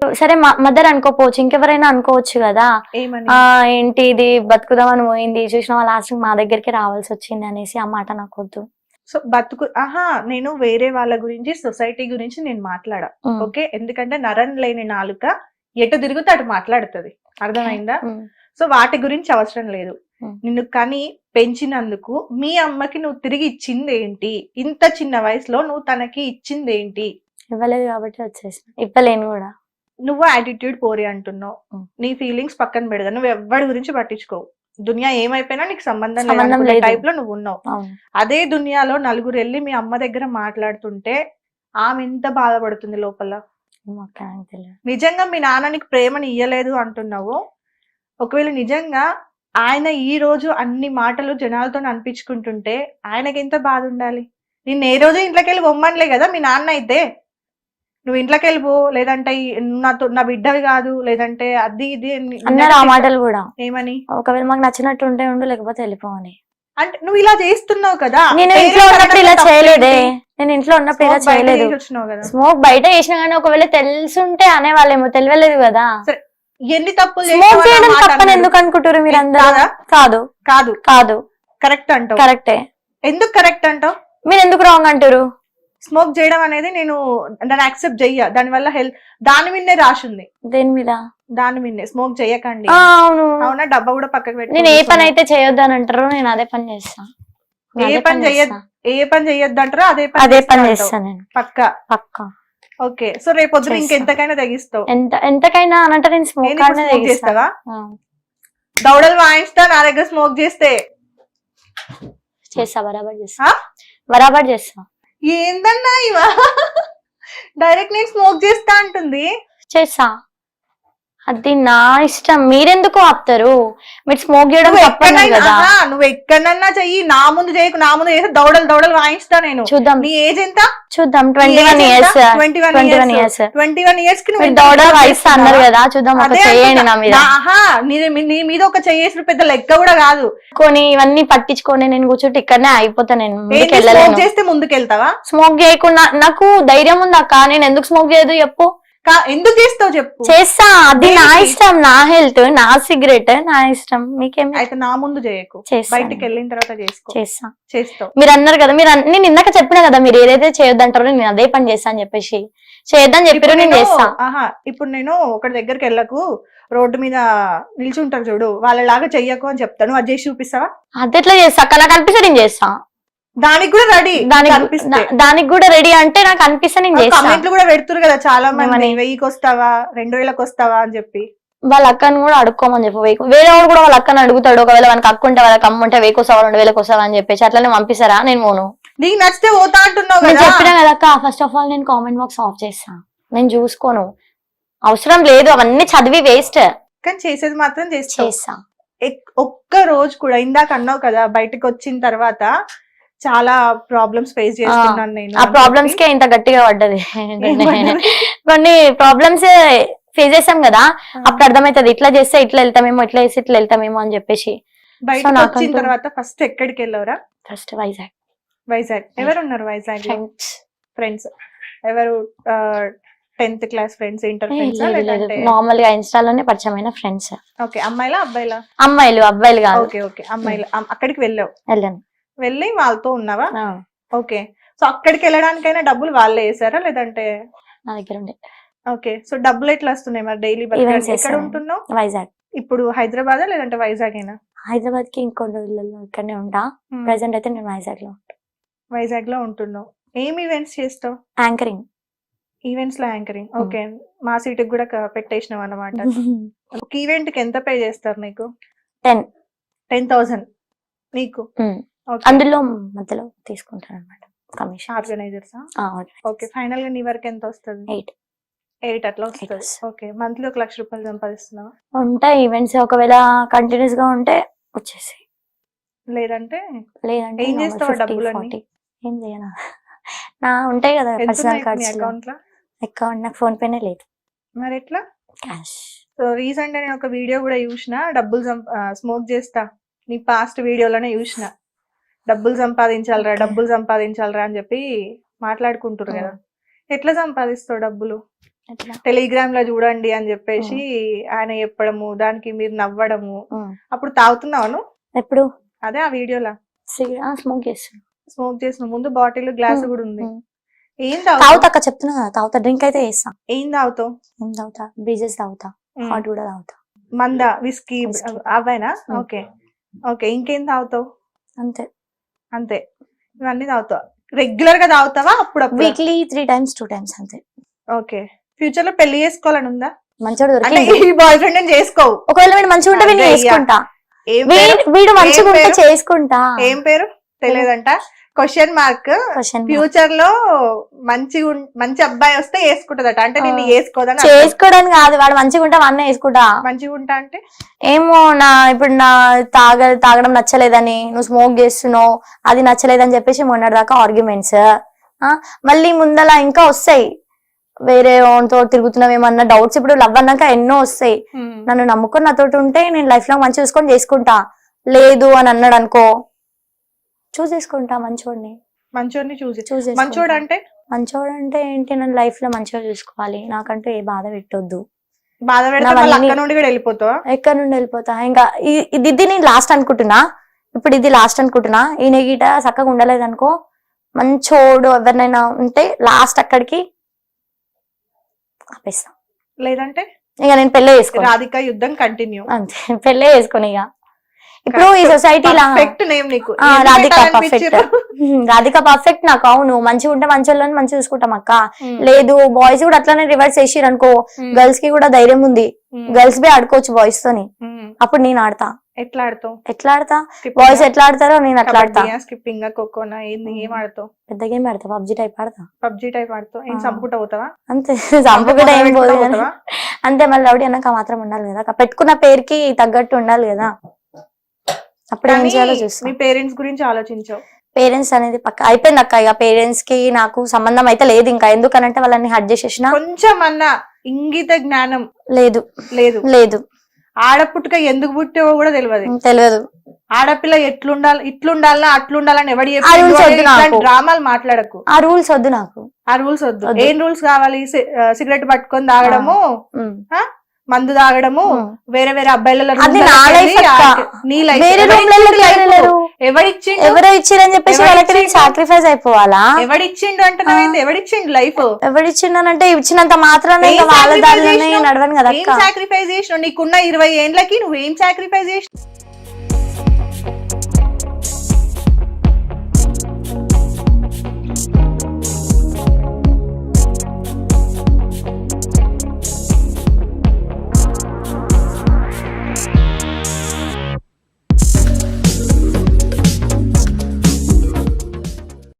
సరే మదర్ అనుకోపోవచ్చు. ఇంకెవరైనా అనుకోవచ్చు కదా. ఆ ఏంటి ఇది బతుకుదామని పోయింది చూసిన లాస్ట్ మా దగ్గరికి రావాల్సి వచ్చింది అనేసి ఆ మాట నాకు వద్దు సో బతుకు ఆహా నేను వేరే వాళ్ళ గురించి సొసైటీ గురించి నేను మాట్లాడా. ఓకే? ఎందుకంటే నరం లేని నాలుక ఎటు తిరుగుతే అటు మాట్లాడుతుంది. అర్థమైందా. సో వాటి గురించి అవసరం లేదు. నిన్ను కని పెంచినందుకు మీ అమ్మకి నువ్వు తిరిగి ఇచ్చింది ఏంటి? ఇంత చిన్న వయసులో నువ్వు తనకి ఇచ్చింది ఏంటి? ఇవ్వలేదు కాబట్టి వచ్చేసిన. ఇవ్వలేను కూడా. నువ్వు యాటిట్యూడ్ పోరి అంటున్నావు. నీ ఫీలింగ్స్ పక్కన పెడదా. నువ్వు ఎవ్వడి గురించి పట్టించుకోవు. దునియా ఏమైపోయినా నీకు సంబంధం లేదు. టైప్లో నువ్వు ఉన్నావు. అదే దునియాలో నలుగురు వెళ్ళి మీ అమ్మ దగ్గర మాట్లాడుతుంటే ఆమె ఎంత బాధపడుతుంది లోపల. నిజంగా మీ నాన్న నీకు ప్రేమని ఇయ్యలేదు అంటున్నావు. ఒకవేళ నిజంగా ఆయన ఈ రోజు అన్ని మాటలు జనాలతో అనిపించుకుంటుంటే ఆయనకి ఎంత బాధ ఉండాలి? నిన్ను ఏ రోజు ఇంట్లోకి వెళ్ళి బొమ్మనిలే కదా మీ నాన్న అయితే. నువ్వు ఇంట్లోకి వెళ్ళిపో లేదంటే నాతో నా బిడ్డవి కాదు లేదంటే అది ఇది అని- అన్నారు ఆ మాటలు కూడా. ఏమని? ఒకవేళ మాకు నచ్చినట్టు ఉంటే ఉండు లేకపోతే వెళ్ళిపోవని అంటే నువ్వు ఇలా చేస్తున్నావు కదా. నేను ఇంట్లో ఉన్నప్పుడు ఇలా చేయలేదే? నేను ఇంట్లో ఉన్నప్పుడు ఇలా చేయలేదు. స్మోక్ బయట చేసినా కానీ ఒకవేళ తెలుసుంటే అనేవాళ్ళేమో తెలియలేదు కదా. ఎన్ని తప్పులు స్మోక్ చేయడం తప్పని. ఎందుకు అనుకుంటారు మీరు? కాదు? కాదు. కాదు. కరెక్ట్ అంటావు. కరెక్టే ఎందుకు కరెక్ట్ అంటావు? మీరు ఎందుకు రాంగ్ అంటారు స్మోక్ చేయడం అనేది నేను దాన్ని యాక్సెప్ట్ చెయ్య. దాని వల్ల హెల్త్ దాని మీదే రాసింది దేని మీద? దాని మీదే స్మోక్ చేయకండి. ఆ, అవును. అవునా? డబ్బా కూడా పక్కకు పెట్టి నేను ఏ పని అయితే చేయొద్దు అని అంటారో నేను అదే పని చేస్తా. నేను ఏ అదే పని చెయ్యొద్దు చేస్తా. ఏ పని చెయ్యొద్దు అంటారో అదే పని అదే చేస్తా పని అంటావు. చేస్తా నేను. పక్క? పక్కా. ఓకే. సో రేపొద్దున చేస్తా. ఇంకెంతకైనా తగ్గిస్తావు ఎంత ఎంతకైనా అని అంటే నేను స్మోక్ చేస్తావా? ఆ, దౌడలు వాయిస్తా నా దగ్గర స్మోక్ చేస్తే. చేస్తా బరాబర్ చేస్తా. ఆ? బరాబర్ చేస్తా. ఏందన్నా ఇవా? డైరెక్ట్ నేను స్మోక్ చేస్తా అంటుంది. చేసా అది నా ఇష్టం. మీరెందుకు ఆపుతారు? మీరు స్మోక్ చేయడం తప్పన్నారు కదా. నువ్వు ఎక్కడన్నా చెయ్యి. నా ముందు చేయకు నా ముందు చేసి దౌడలు దౌడలు వాయిస్తా నేను. చూద్దాం. నీ ఏజ్ ఎంత? చూద్దాం. Twenty one years twenty one years twenty one ఇయర్స్కి నువ్వు మీరు ఇంత దౌడ smoke వయసు చేస్తున్నావా? అన్నారు కదా చూద్దాం. ఒక చేయండి. నా మీద. నా- మీద ఒక చెయ్యేసిన పెద్ద లెక్క కూడా కాదు. కొని ఇవన్నీ పట్టించుకొని నేను కూర్చుంటే ఇక్కడనే అయిపోతా నేను. ముందుకు ఏంటి స్మోక్ వెళ్ళలేను. చేస్తే ముందుకెళ్తావా? స్మోక్ చేయకుండా నాకు ధైర్యం ఉంది నేను ఎందుకు స్మోక్ చేయదు? చెప్పు. ఎందుకు చేస్తావు చెప్పు? చేస్తా. అది నా? ఇష్టం. నా హెల్త్ నా సిగరెట్ నా ఇష్టం. మీకేం అయితే నా ముందు చేయకు. బయటికి వెళ్ళిన తర్వాత చేసుకో. చేస్తా. చేస్తావు. మీరు అన్నారు కదా మీరు నేను ఇందాక చెప్పిన కదా మీరు ఏదైతే చేయొద్దంటారో నేను అదే పని చేస్తా అని చెప్పేసి. చేయొద్దని చెప్పారు నేను చేస్తా. ఇప్పుడు నేను ఒకటి దగ్గరికి వెళ్ళకు. రోడ్డు మీద నిల్చుంటారు చూడు. వాళ్ళలాగా చెయ్యకు అని చెప్తాను. అది చేసి చూపిస్తావా? అది ఎట్లా చేస్తా? నాకు అనిపిస్తే నేను చేస్తా. దానికి కూడా రెడీ దానికి దానికి కూడా రెడీ అంటే నాకు అనిపిస్తే నేను కూడా పెడుతురు కదా చాలా మంది? వెయ్యికి వస్తావా రెండు వేలకు వస్తావా అని చెప్పి. వాళ్ళ అక్కని కూడా అడుక్కోమని చెప్పి. వేకు వేరే వాడు కూడా వాళ్ళ అక్కని అడుగుతాడు. ఒకవేళ మనకి అక్క ఉంటే వాళ్ళకి అమ్మ ఉంటే వేకు వస్తావా రెండు వేలకు వస్తావా అని చెప్పేసి అట్లనే పంపిస్తారా? నేను పోను. నీకు నచ్చితే పోతా అంటున్నావు నేను చెప్పినా కదా అక్క ఫస్ట్ ఆఫ్ ఆల్ నేను కామెంట్ బాక్స్ ఆఫ్ చేస్తా. నేను చూసుకోను. అవసరం లేదు. అవన్నీ చదివి వేస్ట్ కానీ చేసేది మాత్రం చేస్తా. ఒక్క రోజు కూడా ఇందాక అన్నావు కదా బయటకు వచ్చిన తర్వాత చాలా ప్రాబ్లమ్స్ ఫేస్ చేస్తున్నాను నేను ఆ ప్రాబ్లమ్స్. కే ఇంత గట్టిగా పడ్డది? కొన్ని ప్రాబ్లమ్స్ ఫేస్ చేసాం కదా అప్పుడు అర్థమవుతుంది ఇట్లా చేస్తే ఇట్లా వెళ్తామేమో ఇట్లా చేస్తే ఇట్లా వెళ్తామేమో అని చెప్పేసి. నాకంటూ- వచ్చిన తర్వాత ఫస్ట్ ఎక్కడికి వెళ్ళవరా? ఫస్ట్ వైజాగ్ వైజాగ్ ఎవరు ఉన్నారు వైజాగ్ ఫ్రెండ్స్ ఫ్రెండ్స్ ఎవరు tenth class friends inter friends నార్మల్గా ఇన్స్టాలోనే పరిచయమైన ఫ్రెండ్స్ ఓకే అమ్మాయిలా అబ్బాయిలా? అమ్మాయిలు అబ్బాయిలు కాదు. ఓకే ఓకే అమ్మాయిలు. అమ్- అక్కడికి వెళ్ళావు? వెళ్ళాను. వెళ్ళి వాళ్ళతో ఉన్నావా? ఓకే. సో అక్కడికి వెళ్ళడానికైనా డబ్బులు వాళ్ళే వేసారా లేదంటే నా దగ్గర ఉండే. ఓకే. సో డబ్బులు ఎట్లా వస్తున్నాయి మరి డైలీ Events ఎక్కడ. ఉంటున్నావు? వైజాగ్. ఇప్పుడు హైదరాబాద్ లేదంటే వైజాగ్ అయినా హైదరాబాద్కి ఇంకొన్ని రోజులలో ఇక్కడనే ఉంటా. ప్రెసెంట్ అయితే నేను వైజాగ్లో వైజాగ్లో ఉంటున్నావు. ఏం ఈవెంట్స్ చేస్తావు? యాంకరింగ్. ఈవెంట్స్లో యాంకరింగ్ ఓకే. మా సీట్ కూడా క- పెట్టేసినావు అనమాట ఒక ఈవెంట్కి ఎంత పే చేస్తారు నీకు? టెన్. Ten thousand. నీకు? అందులో మధ్యలో తీసుకుంటాను అనమాట కమిషన్ ఆర్గనైజర్స్ ఓకే ఫైనల్గా నీ వరకు ఎంత వస్తుంది? ఎయిట్ ఎయిట్ అట్లా వస్తుంది. ఓకే మంత్లీ ఒక లక్ష రూపాయలు సంపాదిస్తున్నావా? ఉంటాయి ఈవెంట్స్ ఒకవేళ కంటిన్యూస్గా ఉంటే వచ్చేసి లేదంటే? లేదంటే ఏం చేస్తావు ఆ 50, డబ్బులన్నీ? 40. ఏం చేయనా. నా ఉంటాయి కదా పర్సనల్ కార్డ్స్ అకౌంట్లో. అకౌంట్ నాకు ఫోన్ పేనే లేదు. మరి ఎట్లా? క్యాష్ సో రీసెంట్ నేను ఒక వీడియో కూడా చూసిన డబ్బులు స్మోక్ చేస్తా. నీ పాస్ట్ వీడియోలోనే చూసిన. డబ్బులు సంపాదించాలరా. డబ్బులు సంపాదించాలరా అని చెప్పి మాట్లాడుకుంటారు కదా. ఎట్లా సంపాదిస్తావు డబ్బులు? టెలిగ్రామ్లో చూడండి అని చెప్పేసి ఆయన చెప్పడము దానికి మీరు నవ్వడము. అప్పుడు తాగుతున్నావు? ఎప్పుడు? అదే ఆ వీడియోలో. స్మోక్ చేస్తాను స్మోక్ చేసిన ముందు బాటిల్ గ్లాస్ కూడా ఉంది. ఏం తాగుతా అక్క చెప్తున్నా కదా తాగుతా. డ్రింక్ అయితే చేస్తా. ఏం తాగుతావు? ఏం తాగుతా? బ్రీజెస్ తాగుతా. హాట్ కూడా తాగుతా. మంద విస్కీ. అవేనా. ఓకే. ఓకే ఇంకేం తాగుతావు? అంతే. అంతే. ఇవన్నీ తాగుతావు? రెగ్యులర్గా తాగుతావా? అప్పుడప్పుడు? Weekly three times two times అంతే. ఓకే ఫ్యూచర్లో పెళ్ళి చేసుకోవాలని ఉందా? మంచిగా అంటే దొరికింది ఈ బాయ్ ఫ్రెండ్ చేసుకోవు. ఒకవేళ వీడు మంచిగా ఉంటే వీడిని అదే, చేసుకుంటా. ఏం పేరు? వీడు వీడు మంచిగా ఉంటే పేరు? చేసుకుంటా. ఏం పేరు? తెలియదంట. క్వశ్చన్ మార్క్ ఫ్యూచర్లో మంచి మంచి అబ్బాయి వస్తే వేసుకుంటదట. అంటే. వేసుకోదని అర్థం. చేసుకోవడానికి కాదు వాడు మంచిగా ఉంటే వాడినే వేసుకుంటా. మంచిగా ఉంటా అంటే? ఏమో నా ఇప్పుడు నా తాగ తాగడం నచ్చలేదని నువ్వు స్మోక్ చేస్తున్నావు అది నచ్చలేదని చెప్పేసి మొన్నటి దాకా ఆర్గ్యుమెంట్స్ మళ్ళీ ముందల ఇంకా వస్తాయి. వేరే తో తిరుగుతున్నావు ఏమన్నా డౌట్స్ ఇప్పుడు లవ్ అన్నాక ఎన్నో వస్తాయి. నన్ను నమ్ముకొని నాతోటి ఉంటే నేను లైఫ్లో మంచి చూసుకొని చేసుకుంటా. లేదు అని అన్నాడు అనుకో చూస్ చేసుకుంటా మంచోడిని. మంచోడిని చూసి. చూస్ మంచోడు అంటే? మంచోడు అంటే ఏంటి? నన్ను లైఫ్లో మంచిగా చూసుకోవాలి. నాకంటూ ఏ బాధ పెట్టొద్దు. బాధ నుండి కూడా వెళ్ళిపోతావా? ఎక్కడి నుండి వెళ్ళిపోతా? ఇంకా ఇది ఇది నేను లాస్ట్ అనుకుంటున్నా. ఇప్పుడు ఇది లాస్ట్ అనుకుంటున్నా. ఈయన గీట చక్కగా ఉండలేదు అనుకో మంచోడు ఎవరినైనా ఉంటే లాస్ట్ అక్కడికి ఆపేస్తా. లేదంటే? ఇక నేను పెళ్ళే చేసుకోను. రాధిక యుద్ధం కంటిన్యూ అంతే. పెళ్ళే చేసుకోను ఇక. ఇప్పుడు ఈ సొసైటీలా పర్ఫెక్ట్ నేమ్ నీకు. రాధిక పెట్టాలనిపించిర్రు? రాధిక పర్ఫెక్ట్ నాకు అవును. మంచిగా ఉంటే మంచి వాళ్ళని మంచిగా చూసుకుంటాం అక్క. లేదు బాయ్స్ కూడా అట్లానే రివర్స్ చేసిరు అనుకో గర్ల్స్కి కూడా ధైర్యం ఉంది. గర్ల్స్ బి ఆడుకోవచ్చు బాయ్స్ తోని. అప్పుడు నేను ఆడతా. ఎట్లా ఆడతావు? ఎట్లా ఆడతా? బాయ్స్ ఎట్లా ఆడతారో నేను అట్లా ఆడతా. స్కిప్పింగ్ ఖోఖోనా ఏంది ఏం ఆడతావు? పెద్ద గేమ్ ఆడతా పబ్జి టైప్ ఆడతా. పబ్జి టైప్ ఆడతావు? ఏం. చంపుకుంటా పోతావా? అంతే కూడా ఏం పోదు? అంతే మళ్ళీ రౌడీ అన్నాక మాత్రం ఉండాలి కదా. పెట్టుకున్న పేరుకి తగ్గట్టు ఉండాలి కదా. అప్పుడు ఏం మీ పేరెంట్స్ గురించి ఆలోచించావు. పేరెంట్స్ అనేది పక్క అయిపోయింది అక్క ఇక పేరెంట్స్కి నాకు సంబంధం అయితే లేదు ఇంకా. ఎందుకనంటే వాళ్ళని హడ్ చేసేసిన కొంచెం అన్న ఇంగిత జ్ఞానం లేదు. లేదు. లేదు. ఆడపుట్టుక ఎందుకు పుట్టావో కూడా తెలియదు. తెలియదు. ఆడపిల్ల ఎట్లుండాలి ఇట్లుండాలా అట్లుండాలని ఎవడి. డ్రామాలు మాట్లాడకు. ఆ రూల్స్ వద్దు నాకు. ఆ రూల్స్ వద్దు. ఏం రూల్స్ కావాలి? సిగరెట్ పట్టుకొని తాగడము. మందు తాగడము. వేరే వేరే అబ్బాయిల అది నా life అక్క. నీ లైఫ్. వేరే రూమ్లలోకి వెళ్ళలేరు ఎవడిచ్చిండు ఎవరో ఇచ్చిరని చెప్పేసి వాళ్ళకి? సాక్రిఫైస్ అయిపోవాలా? ఎవడిచ్చిండు అంటున్నావు ఎవడిచ్చిండు లైఫ్? ఎవరిచ్చిండనంటే ఇచ్చినంత మాత్రాన ఏం ఇంకా వాళ్ళ దారిలోనే? నడవను కదా సాక్రిఫైస్ చేసినావు? నీకున్న ఇరవై ఏండ్లకి నువ్వు ఏం సాక్రిఫైస్ చేసినావు?